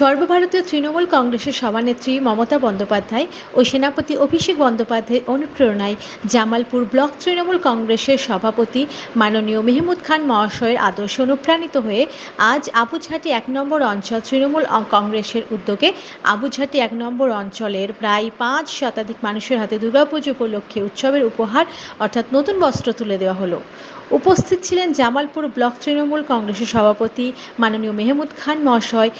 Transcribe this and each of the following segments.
সর্বভারতীয় তৃণমূল কংগ্রেসের সভানেত্রী মমতা বন্দ্যোপাধ্যায় ও সেনাপতি অভিষেক বন্দ্যোপাধ্যায়ের অনুপ্রেরণায় জামালপুর ব্লক তৃণমূল কংগ্রেসের সভাপতি মাননীয় মেহমুদ খান মহাশয়ের আদর্শ অনুপ্রাণিত হয়ে আজ আবুঝাটি এক নম্বর অঞ্চল তৃণমূল কংগ্রেসের উদ্যোগে আবুঝাটি এক নম্বর অঞ্চলের প্রায় পাঁচ শতাধিক মানুষের হাতে দুর্গাপুজো উপলক্ষে উৎসবের উপহার অর্থাৎ নতুন বস্ত্র তুলে দেওয়া হলো। উপস্থিত ছিলেন জামালপুর ব্লক তৃণমূল কংগ্রেসের সভাপতি মাননীয় মেহমুদ খান মহাশয়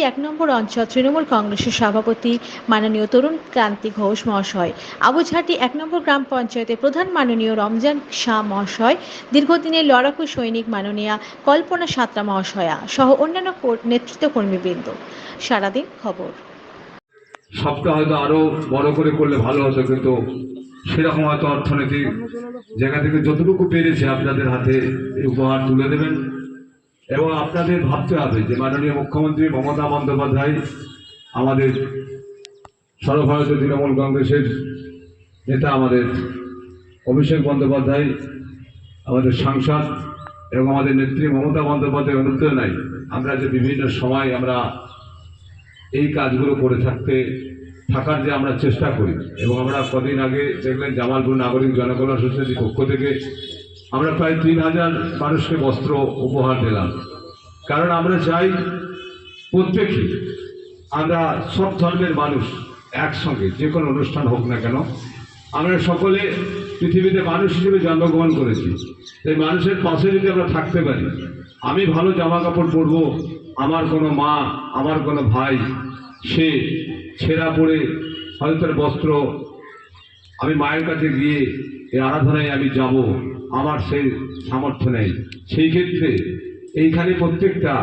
আবুছাটি এক নম্বর অঞ্চল, তৃণমূল কংগ্রেসের সভাপতি মাননীয় তরুণ ক্রান্তি ঘোষ মহাশয়। আবুঝাটি এক নম্বর গ্রাম পঞ্চায়েতের প্রধান মাননীয় রমজান শাহ মহাশয়। দীর্ঘদিনের লড়াকু সৈনিক মাননীয়া কল্পনা সাঁতরা মহাশয়া সহ অন্যান্য নেতৃত্ব কর্মীবৃন্দ। সারাদিন খবর। সবটা হয়তো আরও বড় করে করলে ভালো হতো, কিন্তু সেরকম হয়তো অর্থনৈতিক জায়গা থেকে যতটুকু পেরেছে আপনাদের হাতে উপহার তুলে দেবেন। এবং আপনাদের ভাবতে হবে যে মাননীয় মুখ্যমন্ত্রী মমতা বন্দ্যোপাধ্যায় আমাদের সর্বভারতীয় তৃণমূল কংগ্রেসের নেতা আমাদের অভিষেক বন্দ্যোপাধ্যায়, আমাদের সাংসদ এবং আমাদের নেত্রী মমতা বন্দ্যোপাধ্যায় অনুপ্রেরণায় আমরা যে বিভিন্ন সময় আমরা এই কাজগুলো করে থাকতে, থাকার যে আমরা চেষ্টা করি এবং আমরা কদিন আগে দেখলেন জামালপুর নাগরিক জনকল্যাণ সোসাইটির পক্ষ থেকে আমরা প্রায় তিন হাজার মানুষকে বস্ত্র উপহার দিলাম। কারণ আমরা চাই প্রত্যেকেই আমরা সব ধর্মের মানুষ একসঙ্গে, যে কোনো অনুষ্ঠান হোক না কেন, আমরা সকলে পৃথিবীতে মানুষ হিসেবে জন্মগ্রহণ করেছি। তাই মানুষের পাশে যদি আমরা থাকতে পারি, আমি ভালো জামা কাপড় পরবো, আমার কোনো মা, আমার কোনো ভাই, সে ছেঁড়া পরে হয়তো তার বস্ত্র আমি মায়ের কাছে গিয়ে এই আরাধনায় আমি যাব, আমার সেই সামর্থ্য নেই। সেই ক্ষেত্রে এইখানে প্রত্যেকটা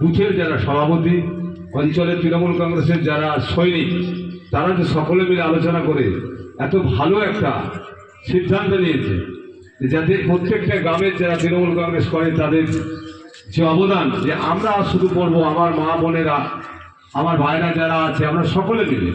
বুথের যারা সভাপতি, অঞ্চলের তৃণমূল কংগ্রেসের যারা সৈনিক, তারা যে সকলে মিলে আলোচনা করে এত ভালো একটা সিদ্ধান্ত নিয়েছে যাতে প্রত্যেকটা গ্রামের যারা তৃণমূল কংগ্রেস করে, তাদের যে অবদান, যে আমরা শুধু করব আমার মা বোনেরা, আমার ভাইরা যারা আছে, আমরা সকলে মিলে